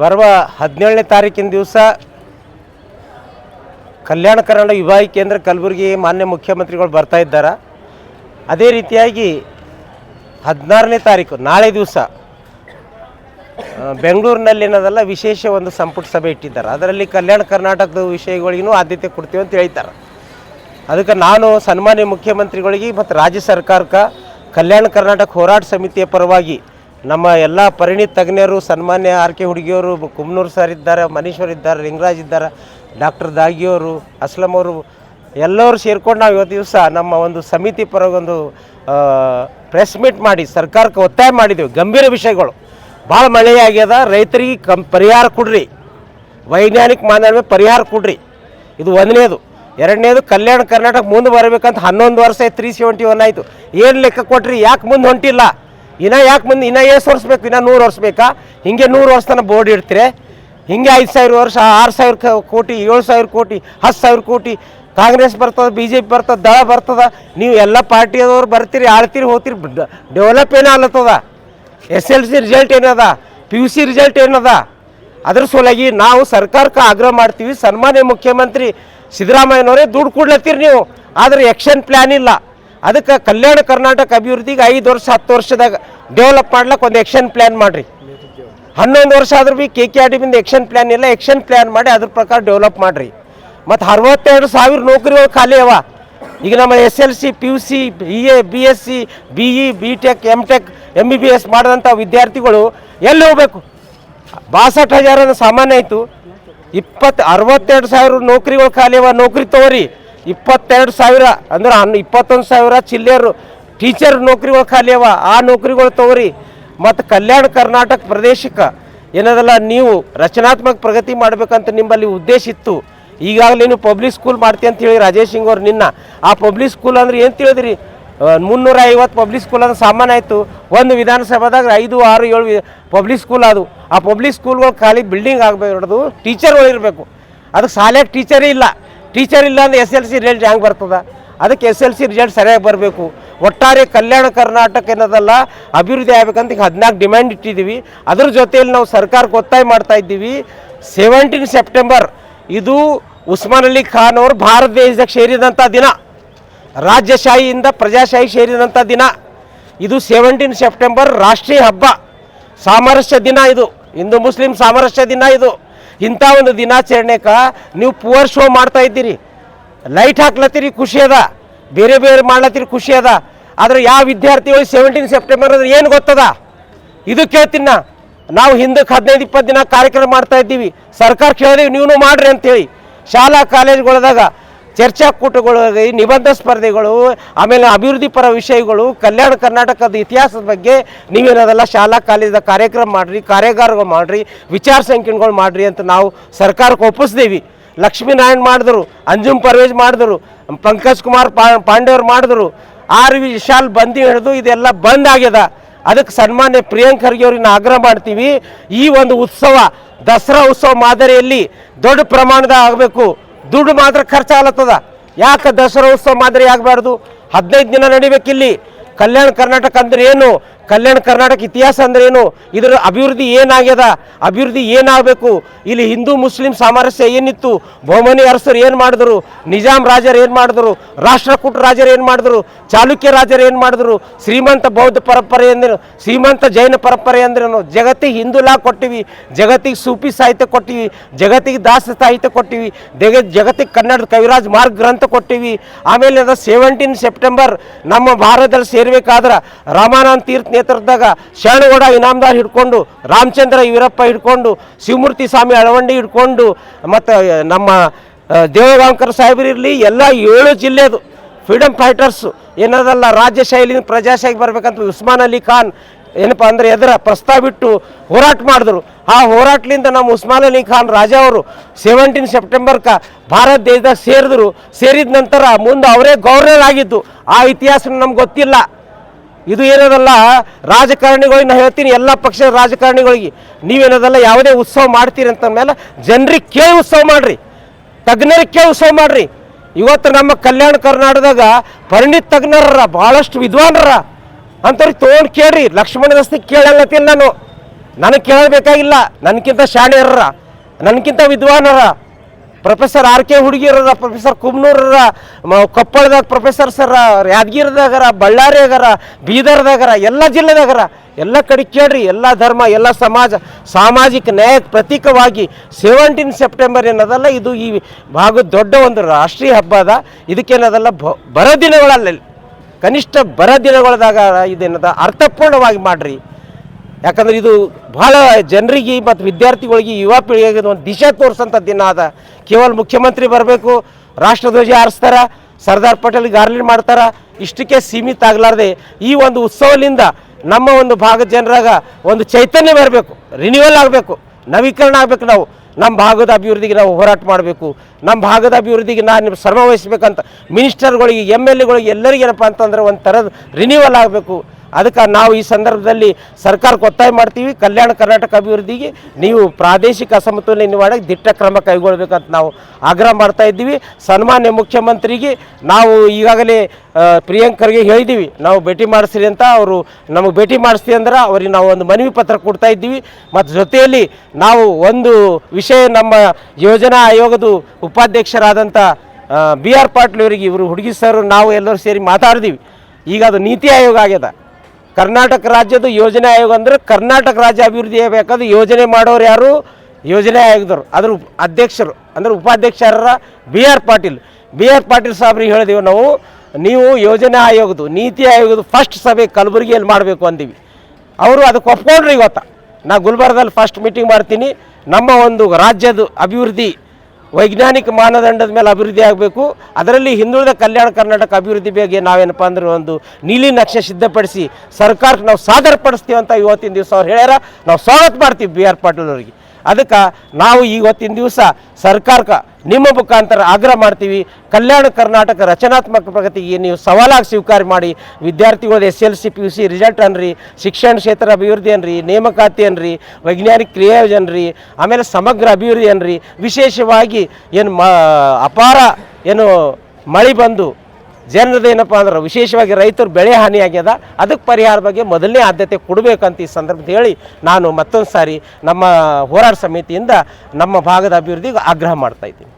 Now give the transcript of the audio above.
ಬರುವ ಹದಿನೇಳನೇ ತಾರೀಕಿನ ದಿವಸ ಕಲ್ಯಾಣ ಕರ್ನಾಟಕ ವಿಭಾಗ ಕೇಂದ್ರ ಕಲಬುರಗಿ ಮಾನ್ಯ ಮುಖ್ಯಮಂತ್ರಿಗಳು ಬರ್ತಾ ಇದ್ದಾರೆ. ಅದೇ ರೀತಿಯಾಗಿ ಹದಿನಾರನೇ ತಾರೀಕು, ನಾಳೆ ದಿವಸ ಬೆಂಗಳೂರಿನಲ್ಲಿ ಏನದಲ್ಲ, ವಿಶೇಷ ಒಂದು ಸಂಪುಟ ಸಭೆ ಇಟ್ಟಿದ್ದಾರೆ. ಅದರಲ್ಲಿ ಕಲ್ಯಾಣ ಕರ್ನಾಟಕದ ವಿಷಯಗಳಿಗೂ ಆದ್ಯತೆ ಕೊಡ್ತೀವಿ ಅಂತ ಹೇಳ್ತಾರೆ. ಅದಕ್ಕೆ ನಾನು ಸನ್ಮಾನ್ಯ ಮುಖ್ಯಮಂತ್ರಿಗಳಿಗೆ ಮತ್ತು ರಾಜ್ಯ ಸರ್ಕಾರಕ್ಕೆ ಕಲ್ಯಾಣ ಕರ್ನಾಟಕ ಹೋರಾಟ ಸಮಿತಿಯ ಪರವಾಗಿ ನಮ್ಮ ಎಲ್ಲ ಪರಿಣಿತ ತಜ್ಞರು, ಸನ್ಮಾನ್ಯ ಆರ್ ಕೆ ಹುಡುಗಿಯವರು, ಕುಮ್ನೂರು ಸರ್ ಇದ್ದಾರೆ, ಮನೀಶ್ವರ್ ಇದ್ದಾರೆ, ಲಿಂಗರಾಜ್ ಇದ್ದಾರೆ, ಡಾಕ್ಟರ್ ದಾಗಿಯವರು, ಅಸ್ಲಂ ಅವರು, ಎಲ್ಲರೂ ಸೇರ್ಕೊಂಡು ನಾವು ಇವತ್ತು ದಿವಸ ನಮ್ಮ ಒಂದು ಸಮಿತಿ ಪರವಾಗಿ ಒಂದು ಪ್ರೆಸ್ ಮೀಟ್ ಮಾಡಿ, ಸರ್ಕಾರಕ್ಕೆ ಒತ್ತಾಯ ಮಾಡಿದ್ದೀವಿ ಗಂಭೀರ ವಿಷಯಗಳು. ಭಾಳ ಮಳೆ ರೈತರಿಗೆ ಕಂ, ಪರಿಹಾರ ಕೊಡ್ರಿ. ವೈಜ್ಞಾನಿಕ ಮಾನವ ಪರಿಹಾರ ಕೊಡ್ರಿ. ಇದು ಒಂದನೇದು. ಎರಡನೇದು, ಕಲ್ಯಾಣ ಕರ್ನಾಟಕ ಮುಂದೆ ಬರಬೇಕಂತ ಹನ್ನೊಂದು ವರ್ಷ ತ್ರೀ ಸೆವೆಂಟಿ ಒನ್ ಆಯಿತು. ಏನು ಲೆಕ್ಕ ಕೊಟ್ರಿ, ಯಾಕೆ ಮುಂದೆ ಹೊಂಟಿಲ್ಲ? ಇನ್ನ ಯಾಕೆ ಮುಂದೆ ಇನ್ನ ಎಷ್ಟು ವರ್ಷ ಬೇಕು ಇನ್ನ ನೂರು ವರ್ಷ ಬೇಕಾ ಹಿಂಗೆ ನೂರು ವರ್ಷ ತನಕ ಬೋರ್ಡ್ ಇಡ್ತೀರಿ? ಹಿಂಗೆ ಐದು ಸಾವಿರ ವರ್ಷ, ಆರು ಸಾವಿರ ಕೋಟಿ, ಏಳು ಸಾವಿರ ಕೋಟಿ, ಹತ್ತು ಸಾವಿರ ಕೋಟಿ, ಕಾಂಗ್ರೆಸ್ ಬರ್ತದೆ ಬಿ ಜೆ ಪಿ ಬರ್ತದೆ, ದಳ ಬರ್ತದೆ, ನೀವು ಎಲ್ಲ ಪಾರ್ಟಿಯವರು ಬರ್ತೀರಿ, ಆಳ್ತೀರಿ, ಹೋಗ್ತೀರಿ ಡೆವಲಪ್ ಏನೋ ಅಲ್ಲತ್ತದ ಎಸ್ ಎಲ್ ಸಿ ರಿಸಲ್ಟ್ ಏನದ? ಪಿ ಯು ಸಿ ರಿಸಲ್ಟ್ ಏನದ? ಅದ್ರ ಸಲುವಾಗಿ ನಾವು ಸರ್ಕಾರಕ್ಕೆ ಆಗ್ರಹ ಮಾಡ್ತೀವಿ, ಸನ್ಮಾನ್ಯ ಮುಖ್ಯಮಂತ್ರಿ ಸಿದ್ದರಾಮಯ್ಯನವರೇ ದುಡ್ಡು ಕೊಡ್ಲತ್ತೀರಿ ನೀವು. ಆದರೆ ಎಕ್ಷನ್ ಪ್ಲ್ಯಾನ್ ಇಲ್ಲ. ಅದಕ್ಕೆ ಕಲ್ಯಾಣ ಕರ್ನಾಟಕ ಅಭಿವೃದ್ಧಿಗೆ ಐದು ವರ್ಷ, ಹತ್ತು ವರ್ಷದಾಗ ಡೆವಲಪ್ ಮಾಡ್ಲಿಕ್ಕೆ ಒಂದು ಎಕ್ಷನ್ ಪ್ಲ್ಯಾನ್ ಮಾಡಿರಿ. ಹನ್ನೊಂದು ವರ್ಷ ಆದ್ರೂ B K K R D ಬಿಂದ ಎಕ್ಷನ್ ಪ್ಲ್ಯಾನ್ ಇಲ್ಲ ಎಕ್ಷನ್ ಪ್ಲ್ಯಾನ್ ಮಾಡಿ ಅದ್ರ ಪ್ರಕಾರ ಡೆವಲಪ್ ಮಾಡಿರಿ. ಮತ್ತು ಅರವತ್ತೆರಡು ಸಾವಿರ ನೌಕರಿಗಳು ಖಾಲಿ ಅವ. ಈಗ ನಮ್ಮ S L C, P U C, B A, B S C, B E, B tech M tech M B B S ಮಾಡಿದಂಥ ವಿದ್ಯಾರ್ಥಿಗಳು ಎಲ್ಲಿ ಹೋಗಬೇಕು? ಬಾಸಟ್ ಹಜಾರ ಸಾಮಾನ್ಯ ಆಯಿತು. ಇಪ್ಪತ್ತು, ಅರವತ್ತೆರಡು ಸಾವಿರ ನೌಕರಿಗಳು ಖಾಲಿ ಅವ. ನೌಕರಿ ತಗೋರಿ. ಇಪ್ಪತ್ತೆರಡು ಸಾವಿರ, ಅಂದ್ರೆ ಹನ್, ಇಪ್ಪತ್ತೊಂದು ಸಾವಿರ ಚಿಲ್ಲೆಯರು ಟೀಚರ್ ನೌಕರಿಗಳು ಖಾಲಿ ಅವ, ಆ ನೌಕರಿಗಳು ತಗೋರಿ. ಮತ್ತು ಕಲ್ಯಾಣ ಕರ್ನಾಟಕ ಪ್ರದೇಶಕ್ಕೆ ಏನದಲ್ಲ, ನೀವು ರಚನಾತ್ಮಕ ಪ್ರಗತಿ ಮಾಡಬೇಕಂತ ನಿಮ್ಮಲ್ಲಿ ಉದ್ದೇಶ ಇತ್ತು. ಈಗಾಗಲೇ ನೀವು ಪಬ್ಲಿಕ್ ಸ್ಕೂಲ್ ಮಾಡ್ತೀವಿ ಅಂತ ಹೇಳಿ ರಾಜೇಶ್ ಸಿಂಗ್ ಅವ್ರು ನಿನ್ನ. ಆ ಪಬ್ಲಿಕ್ ಸ್ಕೂಲ್ ಅಂದ್ರೆ ಏನು ತಿಳಿದ್ರಿ? ಮುನ್ನೂರ ಐವತ್ತು ಪಬ್ಲಿಕ್ ಸ್ಕೂಲ್ ಅಂದ್ರೆ ಸಾಮಾನ್ಯ ಆಯಿತು. ಒಂದು ವಿಧಾನಸಭಾದಾಗ ಐದು, ಆರು, ಏಳು ಪಬ್ಲಿಕ್ ಸ್ಕೂಲ್ ಅದು ಆ ಪಬ್ಲಿಕ್ ಸ್ಕೂಲ್ಗಳು ಖಾಲಿ ಬಿಲ್ಡಿಂಗ್ ಆಗಬೇಕು ಟೀಚರ್ಗಳು ಇರಬೇಕು. ಅದಕ್ಕೆ ಶಾಲೆಗೆ ಟೀಚರೇ ಇಲ್ಲ. ಟೀಚರ್ ಇಲ್ಲ ಅಂದ್ರೆ ಎಸ್ ಎಲ್ ಸಿ ರಿಸಲ್ಟ್ ಹೆಂಗೆ ಬರ್ತದ? ಅದಕ್ಕೆ ಎಸ್ ಎಲ್ ಸಿ ರಿಸಲ್ಟ್ ಸರಿಯಾಗಿ ಬರಬೇಕು. ಒಟ್ಟಾರೆ ಕಲ್ಯಾಣ ಕರ್ನಾಟಕ ಏನದಲ್ಲ ಅಭಿವೃದ್ಧಿ ಆಗ್ಬೇಕಂತ ಈಗ ಹದಿನಾಲ್ಕು ಡಿಮ್ಯಾಂಡ್ ಇಟ್ಟಿದ್ದೀವಿ. ಅದ್ರ ಜೊತೆಯಲ್ಲಿ ನಾವು ಸರ್ಕಾರಕ್ಕೆ ಒತ್ತಾಯ ಮಾಡ್ತಾ ಇದ್ದೀವಿ. ಸೆವೆಂಟೀನ್ ಸೆಪ್ಟೆಂಬರ್ ಇದು ಉಸ್ಮಾನ್ ಅಲಿ ಖಾನ್ ಅವರು ಭಾರತ ದೇಶದಾಗ ಸೇರಿದಂಥ ದಿನ. ರಾಜ್ಯಶಾಹಿಯಿಂದ ಪ್ರಜಾಶಾಹಿ ಸೇರಿದಂಥ ದಿನ. ಇದು ಸೆವೆಂಟೀನ್ ಸೆಪ್ಟೆಂಬರ್ ರಾಷ್ಟ್ರೀಯ ಹಬ್ಬ. ಸಾಮರಸ್ಯ ದಿನ ಇದು. ಹಿಂದೂ ಮುಸ್ಲಿಂ ಸಾಮರಸ್ಯ ದಿನ ಇದು. ಇಂಥ ಒಂದು ದಿನಾಚರಣೆಕ ನೀವು ಪುವರ್ ಶೋ ಮಾಡ್ತಾ ಇದ್ದೀರಿ. ಲೈಟ್ ಹಾಕ್ಲತ್ತೀರಿ, ಖುಷಿ ಅದ. ಬೇರೆ ಬೇರೆ ಮಾಡ್ಲತ್ತೀರಿ, ಖುಷಿ ಅದ. ಆದರೆ ಯಾವ ವಿದ್ಯಾರ್ಥಿಗಳು ಸೆವೆಂಟೀನ್ ಸೆಪ್ಟೆಂಬರ್ ಅಂದ್ರೆ ಏನು ಗೊತ್ತದ? ಇದು ಕೇಳ್ತೀನಿ ನಾವು ಹಿಂದಕ್ಕೆ ಹದಿನೈದು, ಇಪ್ಪತ್ತು ದಿನ ಕಾರ್ಯಕ್ರಮ ಮಾಡ್ತಾ ಇದ್ದೀವಿ. ಸರ್ಕಾರ ಕೇಳಿದೀವಿ ನೀವು ಮಾಡ್ರಿ ಅಂತೇಳಿ. ಶಾಲಾ, ಕಾಲೇಜುಗಳದಾಗ ಚರ್ಚಾಕೂಟಗಳು ನಿಬಂಧ ಸ್ಪರ್ಧೆಗಳು, ಆಮೇಲೆ ಅಭಿವೃದ್ಧಿ ಪರ ವಿಷಯಗಳು, ಕಲ್ಯಾಣ ಕರ್ನಾಟಕದ ಇತಿಹಾಸದ ಬಗ್ಗೆ ನೀವೇನದೆಲ್ಲ ಶಾಲಾ ಕಾಲೇಜದ ಕಾರ್ಯಕ್ರಮ ಮಾಡಿರಿ, ಕಾರ್ಯಾಗಾರಗಳು ಮಾಡಿರಿ, ವಿಚಾರ ಸಂಕಿರಣಗಳು ಮಾಡಿರಿ ಅಂತ ನಾವು ಸರ್ಕಾರಕ್ಕೆ ಒಪ್ಪಿಸ್ದೇವಿ. ಲಕ್ಷ್ಮೀನಾರಾಯಣ್ ಮಾಡಿದ್ರು, ಅಂಜುಮ್ ಪರ್ವೇಜ್ ಮಾಡಿದ್ರು, ಪಂಕಜ್ ಕುಮಾರ್ ಪಾಂಡೆಯವ್ರು ಮಾಡಿದ್ರು, ಆರ್ ವಿಶಾಲ್ ಬಂದಿ ಹಿಡಿದು ಇದೆಲ್ಲ ಬಂದ್ ಆಗ್ಯದ. ಅದಕ್ಕೆ ಸನ್ಮಾನ್ಯ ಪ್ರಿಯಾಂಕ್ ಖರ್ಗೆ ಅವ್ರಿಗೆ ಆಗ್ರಹ ಮಾಡ್ತೀವಿ. ಈ ಒಂದು ಉತ್ಸವ, ದಸರಾ ಉತ್ಸವ ಮಾದರಿಯಲ್ಲಿ ದೊಡ್ಡ ಪ್ರಮಾಣದ ಆಗಬೇಕು. ದುಡ್ಡು ಮಾತ್ರ ಖರ್ಚಾಗ್ಲತ್ತದ. ಯಾಕೆ ದಸರಾ ಉತ್ಸವ ಮಾದರಿ ಆಗಬಾರ್ದು ಹದಿನೈದು ದಿನ ನಡಿಬೇಕಿಲ್ಲಿ. ಕಲ್ಯಾಣ ಕರ್ನಾಟಕ ಅಂದ್ರೆ ಏನು? ಕಲ್ಯಾಣ ಕರ್ನಾಟಕ ಇತಿಹಾಸ ಅಂದ್ರೆ ಏನು? ಇದರ ಅಭಿವೃದ್ಧಿ ಏನಾಗ್ಯದ? ಅಭಿವೃದ್ಧಿ ಏನಾಗಬೇಕು? ಇಲ್ಲಿ ಹಿಂದೂ, ಮುಸ್ಲಿಂ ಸಾಮರಸ್ಯ ಏನಿತ್ತು? ಬಹುಮನಿ ಅರಸರು ಏನು ಮಾಡಿದ್ರು? ನಿಜಾಮ್ ರಾಜರು ಏನು ಮಾಡಿದ್ರು? ರಾಷ್ಟ್ರಕೂಟ ರಾಜರು ಏನು ಮಾಡಿದ್ರು? ಚಾಲುಕ್ಯ ರಾಜರು ಏನು ಮಾಡಿದ್ರು? ಶ್ರೀಮಂತ ಬೌದ್ಧ ಪರಂಪರೆ ಅಂದ್ರೆ ಶ್ರೀಮಂತ ಜೈನ ಪರಂಪರೆ ಅಂದ್ರೇನು ಜಗತ್ತಿಗೆ ಹಿಂದೂ ಲಾ ಕೊಟ್ಟಿವಿ. ಜಗತ್ತಿಗೆ ಸೂಫಿ ಸಾಹಿತ್ಯ ಕೊಟ್ಟಿವಿ. ಜಗತ್ತಿಗೆ ದಾಸ ಸಾಹಿತ್ಯ ಕೊಟ್ಟಿವಿ. ಜಗ ಜಗತ್ತಿಗೆ ಕನ್ನಡ ಕವಿರಾಜ್ ಮಾರ್ಗ ಗ್ರಂಥ ಕೊಟ್ಟಿವಿ. ಆಮೇಲೆ ಅದು ಸೆವೆಂಟೀನ್ ಸೆಪ್ಟೆಂಬರ್ ನಮ್ಮ ಭಾರತದಲ್ಲಿ ಸೇರ್ಬೇಕಾದ್ರೆ ರಾಮಾನಂದ ತೀರ್ಥ ನೇತೃತ್ವದಾಗ ಶರಣಗೌಡ ಇನಾಮದಾರ್ ಹಿಡ್ಕೊಂಡು, ರಾಮಚಂದ್ರ ವೀರಪ್ಪ ಹಿಡ್ಕೊಂಡು, ಶಿವಮೂರ್ತಿ ಸ್ವಾಮಿ ಅಳವಂಡಿ ಹಿಡ್ಕೊಂಡು, ಮತ್ತು ನಮ್ಮ ದೇವಗಾಂಕರ್ ಸಾಹೇಬರು ಇರಲಿ, ಎಲ್ಲ ಏಳು ಜಿಲ್ಲೆದು ಫ್ರೀಡಮ್ ಫೈಟರ್ಸು ಏನದಲ್ಲ, ರಾಜ್ಯ ಶೈಲಿಯಿಂದ ಪ್ರಜಾಶಾಹಿ ಬರಬೇಕಂತ ಉಸ್ಮಾನ್ ಅಲಿ ಖಾನ್, ಏನಪ್ಪ ಅಂದ್ರೆ ಎದುರ ಪ್ರಸ್ತಾವ ಬಿಟ್ಟು ಹೋರಾಟ ಮಾಡಿದ್ರು. ಆ ಹೋರಾಟದಿಂದ ನಮ್ಮ ಉಸ್ಮಾನ್ ಅಲಿ ಖಾನ್ ರಾಜ ಅವರು ಸೆವೆಂಟೀನ್ ಸೆಪ್ಟೆಂಬರ್ಕ ಭಾರತ ದೇಶದಾಗ ಸೇರಿದ್ರು. ಸೇರಿದ ನಂತರ ಮುಂದೆ ಅವರೇ ಗವರ್ನರ್ ಆಗಿದ್ದು. ಆ ಇತಿಹಾಸ ನಮ್ಗೆ ಗೊತ್ತಿಲ್ಲ. ಇದು ಏನದಲ್ಲ? ರಾಜಕಾರಣಿಗಳಿಗೆ ನಾ ಹೇಳ್ತೀನಿ, ಎಲ್ಲ ಪಕ್ಷದ ರಾಜಕಾರಣಿಗಳಿಗೆ. ನೀವೇನದಲ್ಲ ಯಾವುದೇ ಉತ್ಸವ ಮಾಡ್ತೀರಿ ಅಂತ ಮೇಲೆ ಜನರಿಗೆ ಕೇಳಿ ಉತ್ಸವ ಮಾಡ್ರಿ. ತಜ್ಞರಿಗೆ ಕೇಳಿ ಉತ್ಸವ ಮಾಡ್ರಿ. ಇವತ್ತು ನಮ್ಮ ಕಲ್ಯಾಣ ಕರ್ನಾಟಕದಾಗ ಪರಿಣಿತ ತಜ್ಞರ ಭಾಳಷ್ಟು ವಿದ್ವಾನರ ಅಂಥವ್ರಿಗೆ ತೊಗೊಂಡು ಕೇಳ್ರಿ. ಲಕ್ಷ್ಮಣ ದಸ್ತಿ ಕೇಳಲ್ಲತ್ತಿಲ್ಲ ನಾನು. ನನಗೆ ಕೇಳಬೇಕಾಗಿಲ್ಲ. ನನಗಿಂತ ಶಾಣ್ಯರ ನನಗಿಂತ ವಿದ್ವಾನರ. ಪ್ರೊಫೆಸರ್ ಆರ್ ಕೆ ಹುಡುಗಿರದ ಪ್ರೊಫೆಸರ್ ಕುಮ್ನೂರರ ಕೊಪ್ಪಳದಾಗ ಪ್ರೊಫೆಸರ್ ಸರ, ಯಾದಗಿರಿದಾಗರ, ಬಳ್ಳಾರಿಯಾಗರ, ಬೀದರ್ದಾಗರ, ಎಲ್ಲ ಜಿಲ್ಲೆದಾಗರ, ಎಲ್ಲ ಕಡೆ ಕೇಳ್ರಿ, ಎಲ್ಲ ಧರ್ಮ, ಎಲ್ಲ ಸಮಾಜ, ಸಾಮಾಜಿಕ ನ್ಯಾಯಕ್ಕೆ ಪ್ರತೀಕವಾಗಿ ಸೆವೆಂಟೀನ್ ಸೆಪ್ಟೆಂಬರ್ ಏನದಲ್ಲ, ಇದು ಈ ಭಾಗದ ದೊಡ್ಡ ಒಂದು ರಾಷ್ಟ್ರೀಯ ಹಬ್ಬ ಅದ. ಇದಕ್ಕೇನದಲ್ಲ ಬರೋ ದಿನಗಳಲ್ಲಿ ಕನಿಷ್ಠ ಬರ ದಿನಗಳದಾಗ ಇದೇನದ, ಅರ್ಥಪೂರ್ಣವಾಗಿ ಮಾಡ್ರಿ. ಯಾಕಂದ್ರೆ ಇದು ಬಹಳ ಜನರಿಗೆ ಮತ್ತು ವಿದ್ಯಾರ್ಥಿಗಳಿಗೆ, ಯುವ ಪೀಳಿಗೆಗೆ ಒಂದು ದಿಶೆ ತೋರಿಸೋಂಥ ದಿನ ಅದ. ಕೇವಲ ಮುಖ್ಯಮಂತ್ರಿ ಬರಬೇಕು, ರಾಷ್ಟ್ರಧ್ವಜ ಹಾರಿಸ್ತಾರ, ಸರ್ದಾರ್ ಪಟೇಲ್ ಗಾರ್ಲಿನ್ ಮಾಡ್ತಾರ, ಇಷ್ಟಕ್ಕೆ ಸೀಮಿತ ಆಗಲಾರ್ದೆ ಈ ಒಂದು ಉತ್ಸವದಿಂದ ನಮ್ಮ ಒಂದು ಭಾಗದ ಜನರಾಗ ಒಂದು ಚೈತನ್ಯ ಬರಬೇಕು ರಿನ್ಯೂವಲ್ ಆಗಬೇಕು, ನವೀಕರಣ ಆಗಬೇಕು ನಾವು. ನಮ್ಮ ಭಾಗದ ಅಭಿವೃದ್ಧಿಗೆ ನಾವು ಹೋರಾಟ ಮಾಡಬೇಕು. ನಮ್ಮ ಭಾಗದ ಅಭಿವೃದ್ಧಿಗೆ ನಾನು ಶ್ರಮ ವಹಿಸ್ಬೇಕಂತ ಮಿನಿಸ್ಟರ್ಗಳಿಗೆ ಎಂ ಎಲ್ ಎಗಳಿಗೆ ಎಲ್ಲರಿಗೇನಪ್ಪ ಅಂತಂದ್ರೆ ಒಂದು ಥರದ ರಿನ್ಯೂವಲ್ ಆಗಬೇಕು. ಅದಕ್ಕೆ ನಾವು ಈ ಸಂದರ್ಭದಲ್ಲಿ ಸರ್ಕಾರಕ್ಕೆ ಒತ್ತಾಯ ಮಾಡ್ತೀವಿ. ಕಲ್ಯಾಣ ಕರ್ನಾಟಕ ಅಭಿವೃದ್ಧಿಗೆ ನೀವು ಪ್ರಾದೇಶಿಕ ಅಸಮತೋಲನ ನಿವಾರಣೆಗೆ ದಿಟ್ಟ ಕ್ರಮ ಕೈಗೊಳ್ಬೇಕಂತ ನಾವು ಆಗ್ರಹ ಮಾಡ್ತಾ ಇದ್ದೀವಿ. ಸನ್ಮಾನ್ಯ ಮುಖ್ಯಮಂತ್ರಿಗೆ ನಾವು ಈಗಾಗಲೇ ಪ್ರಿಯಾಂಕರ್ಗೆ ಹೇಳಿದ್ದೀವಿ ನಾವು ಭೇಟಿ ಮಾಡಿಸ್ರಿ ಅಂತ ಅವರು ನಮಗೆ ಭೇಟಿ ಮಾಡಿಸ್ತೀವಿ ಅಂದ್ರೆ ಅವ್ರಿಗೆ ನಾವು ಒಂದು ಮನವಿ ಪತ್ರ ಕೊಡ್ತಾ ಇದ್ದೀವಿ. ಮತ್ತು ಜೊತೆಯಲ್ಲಿ ನಾವು ಒಂದು ವಿಷಯ ನಮ್ಮ ಯೋಜನಾ ಆಯೋಗದ ಉಪಾಧ್ಯಕ್ಷರಾದಂಥ ಬಿ ಆರ್ ಪಾಟೀಲ್ ಅವರಿಗೆ ಇವರು ಹುಡುಗಿ ಸರ್ ನಾವು ಎಲ್ಲರೂ ಸೇರಿ ಮಾತಾಡಿದೀವಿ. ಈಗ ಅದು ನೀತಿ ಆಯೋಗ ಆಗ್ಯದ. ಕರ್ನಾಟಕ ರಾಜ್ಯದ ಯೋಜನೆ ಆಯೋಗ ಅಂದ್ರೆ ಕರ್ನಾಟಕ ರಾಜ್ಯ ಅಭಿವೃದ್ಧಿ ಆಗಬೇಕಾದ್ರೆ ಯೋಜನೆ ಮಾಡೋರು ಯಾರು? ಯೋಜನೆ ಆಯೋಗದವರು. ಅದ್ರ ಅಧ್ಯಕ್ಷರು. ಅಂದ್ರೆ ಉಪಾಧ್ಯಕ್ಷರ B R Patil. B R Patil ಸಾಬ್ರಿಗೆ ಹೇಳಿದೆವು ನಾವು, ನೀವು ಯೋಜನೆ ಆಯೋಗದು ನೀತಿ ಆಯೋಗದ ಫಸ್ಟ್ ಸಭೆ ಕಲಬುರಗಿಯಲ್ಲಿ ಮಾಡಬೇಕು ಅಂದೀವಿ. ಅವರು ಅದಕ್ಕೆ ಒಪ್ಕೊಂಡ್ರು ಇವತ್ತು. ನಾ ಗುಲ್ಬರ್ಗದಲ್ಲಿ ಫಸ್ಟ್ ಮೀಟಿಂಗ್ ಮಾಡ್ತೀನಿ. ನಮ್ಮ ಒಂದು ರಾಜ್ಯದ ಅಭಿವೃದ್ಧಿ ವೈಜ್ಞಾನಿಕ ಮಾನದಂಡದ ಮೇಲೆ ಅಭಿವೃದ್ಧಿ ಆಗಬೇಕು. ಅದರಲ್ಲಿ ಹಿಂದುಳಿದ ಕಲ್ಯಾಣ ಕರ್ನಾಟಕ ಅಭಿವೃದ್ಧಿ ಬಗ್ಗೆ ನಾವೇನಪ್ಪ ಅಂದ್ರೆ ಒಂದು ನೀಲಿ ನಕ್ಷೆ ಸಿದ್ಧಪಡಿಸಿ ಸರ್ಕಾರಕ್ಕೆ ನಾವು ಸಾದರಪಡಿಸ್ತೀವಿ ಅಂತ ಇವತ್ತಿನ ದಿವಸ ಅವ್ರು ಹೇಳ್ಯಾರ. ನಾವು ಸ್ವಾಗತ ಮಾಡ್ತೀವಿ ಬಿ ಆರ್ ಪಾಟೀಲ್ ಅವರಿಗೆ. ಅದಕ್ಕೆ ನಾವು ಇವತ್ತಿನ ದಿವಸ ಸರ್ಕಾರಕ್ಕೆ, ನಿಮ್ಮ ಮುಖಾಂತರ ಆಗ್ರಹ ಮಾಡ್ತೀವಿ. ಕಲ್ಯಾಣ ಕರ್ನಾಟಕ ರಚನಾತ್ಮಕ ಪ್ರಗತಿಗೆ ನೀವು ಸವಾಲಾಗಿ ಸ್ವೀಕಾರ ಮಾಡಿ. ವಿದ್ಯಾರ್ಥಿಗಳು S L C P U C result ಅನ್ರಿ, ಶಿಕ್ಷಣ ಕ್ಷೇತ್ರ ಅಭಿವೃದ್ಧಿ ಅನ್ರಿ, ನೇಮಕಾತಿ ಅನ್ರಿ, ವೈಜ್ಞಾನಿಕ ಕ್ರಿಯಾಯೋಜನೆ ಅನ್ರಿ, ಆಮೇಲೆ ಸಮಗ್ರ ಅಭಿವೃದ್ಧಿ ಅನ್ರಿ. ವಿಶೇಷವಾಗಿ ಏನು ಮ, ಅಪಾರ ಏನು ಮಳೆ ಬಂದು ಏನಪ್ಪ ಅಂದ್ರೆ ವಿಶೇಷವಾಗಿ ರೈತರು ಬೆಳೆ ಹಾನಿಯಾಗ್ಯದ ಅದಕ್ಕೆ ಪರಿಹಾರ ಬಗ್ಗೆ ಮೊದಲನೇ ಆದ್ಯತೆ ಕೊಡಬೇಕಂತ ಈ ಸಂದರ್ಭದಲ್ಲಿ ಹೇಳಿ ನಾನು ಮತ್ತೊಂದು ಸಾರಿ ನಮ್ಮ ಹೋರಾಟ ಸಮಿತಿಯಿಂದ ನಮ್ಮ ಭಾಗದ ಅಭಿವೃದ್ಧಿಗೆ ಆಗ್ರಹ ಮಾಡ್ತಾ ಇದ್ದೀನಿ.